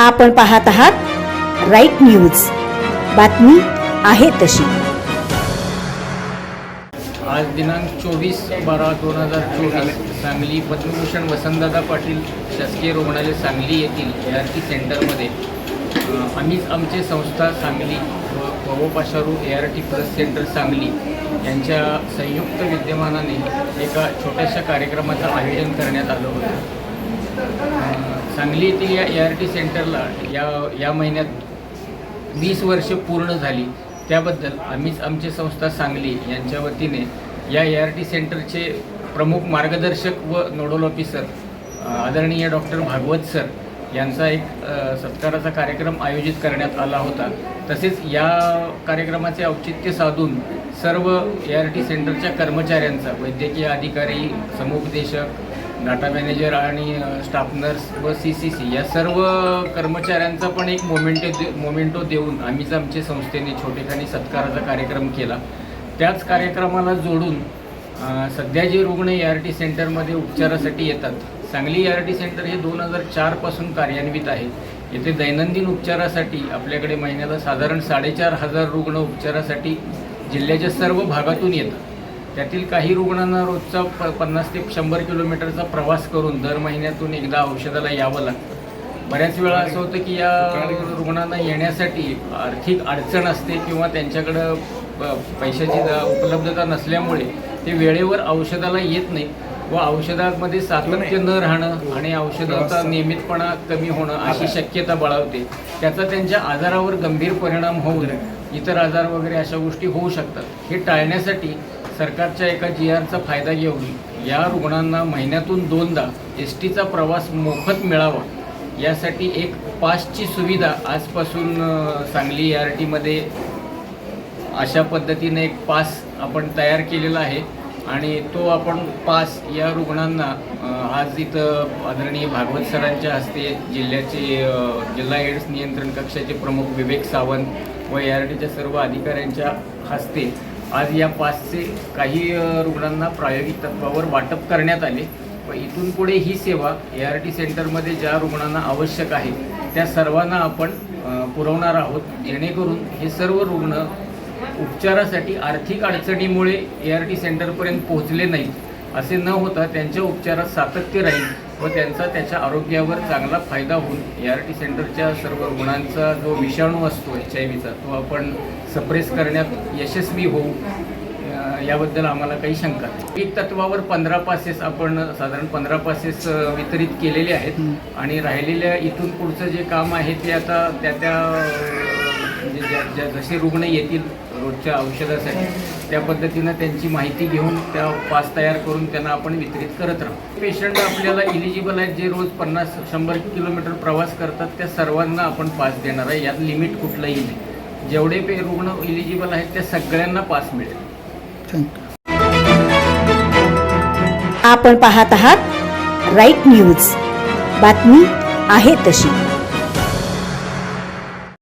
आपण पाहत आहात राईट न्यूज. बातमी आहे तशी. आज दिनांक चोवीस बारा दोन हजार चोवीस सांगली पद्मभूषण वसंतदादा पाटील शासकीय रुग्णालय सांगली येथील ए आर टी सेंटरमध्ये आम्हीच आमचे संस्था सांगली व पवो ART A R T plus centre Sangli यांच्या संयुक्त विद्यमानाने एका छोट्याशा कार्यक्रमाचं आयोजन करण्यात आलं होतं. सांगली येथील या ए आर टी सेंटरला या या महिन्यात वीस वर्ष पूर्ण झाली. त्याबद्दल आम्हीच आमची संस्था सांगली यांच्या वतीने या ए आर टी सेंटरचे प्रमुख मार्गदर्शक व नोडल ऑफिसर आदरणीय डॉक्टर भागवत सर यांचा एक सत्काराचा कार्यक्रम आयोजित करण्यात आला होता. तसेच या कार्यक्रमाचे औचित्य साधून सर्व ए आर टी सेंटरच्या कर्मचाऱ्यांचा वैद्यकीय अधिकारी समुपदेशक डाटा मॅनेजर आणि स्टाफ नर्स व सी सी सी या सर्व कर्मचाऱ्यांचा पण एक मोमेंटो दे मोमेंटो देऊन आम्हीच आमच्या संस्थेने छोटेखानी सत्काराचा कार्यक्रम केला. त्याच कार्यक्रमाला जोडून सध्या जे रुग्ण ए आर टी सेंटरमध्ये उपचारासाठी येतात Sangli A R T centre हे दोन हजार चारपासून कार्यान्वित आहे. येथे दैनंदिन उपचारासाठी आपल्याकडे महिन्याला साधारण साडेचार हजार रुग्ण उपचारासाठी जिल्ह्याच्या सर्व भागातून येतात. त्यातील काही रुग्णांना रोजचा प पन्नास ते शंभर किलोमीटरचा प्रवास करून दर महिन्यातून एकदा औषधाला यावं लागतं. बऱ्याच वेळा असं होतं की या रुग्णांना येण्यासाठी आर्थिक अडचण असते किंवा त्यांच्याकडं प- पैशाची उपलब्धता नसल्यामुळे ते वेळेवर औषधाला येत नाही व औषधामध्ये सातत्य न राहणं आणि औषधाचा नियमितपणा कमी होणं अशी शक्यता बळावते त्याचा त्यांच्या आजारावर गंभीर परिणाम होऊन इतर आजार वगैरे अशा गोष्टी होऊ शकतात. हे टाळण्यासाठी सरकारच्या एका जी आरचा फायदा घेऊन या रुग्णांना महिन्यातून दोनदा एस टीचा प्रवास मोफत मिळावा. यासाठी एक पासची सुविधा आजपासून सांगली आर टीमध्ये अशा पद्धतीने एक पास आपण तयार केलेला आहे. आणि तो आपण पास या रुग्णांना आज इथं आदरणीय भागवत सरांच्या हस्ते जिल्ह्याचे जिल्हा एड्स नियंत्रण कक्षाचे प्रमुख विवेक सावंत व ए आर टीच्या सर्व अधिकाऱ्यांच्या हस्ते आज या पाचचे काही रुग्णांना प्रायोगिक तत्वावर वाटप करण्यात आले. व इथून पुढे ही सेवा ए आर टी सेंटरमध्ये ज्या रुग्णांना आवश्यक आहे त्या सर्वांना आपण पुरवणार आहोत. जेणेकरून हे सर्व रुग्ण उपचारासाठी आर्थिक अडचणीमुळे ए आर टी सेंटरपर्यंत पोहोचले नाहीत. असे न होता त्यांच्या उपचारात सातत्य राहील. व त्यांचा त्याच्या आरोग्यावर चांगला फायदा होऊन ए आर टी सेंटरच्या सर्व रुग्णांचा जो विषाणू असतो एच आय व्हीचा तो आपण सप्रेस करण्यात यशस्वी होऊ याबद्दल आम्हाला काही शंका नाही. एक तत्वावर पंधरा पासेस आपण साधारण पंधरा पासेस वितरित केलेले आहेत आणि राहिलेल्या इथून पुढचं जे काम आहे ते आता त्या त्या म्हणजे जसे रुग्ण येतील रोजच्या औषधासाठी. त्या पद्धतीनं त्यांची माहिती घेऊन त्या पास तयार करून त्यांना आपण वितरित करत राहू. पेशंट आपल्याला इलिजिबल आहेत जे रोज पन्नास शंभर किलोमीटर प्रवास करतात त्या सर्वांना आपण पास देणार आहे. यात लिमिट कुठलंही नाही. जेवढे पे रुग्ण इलिजिबल आहेत त्या सगळ्यांना पास मिळेल. आपण पाहत आहात राईट न्यूज. बातमी आहे तशी.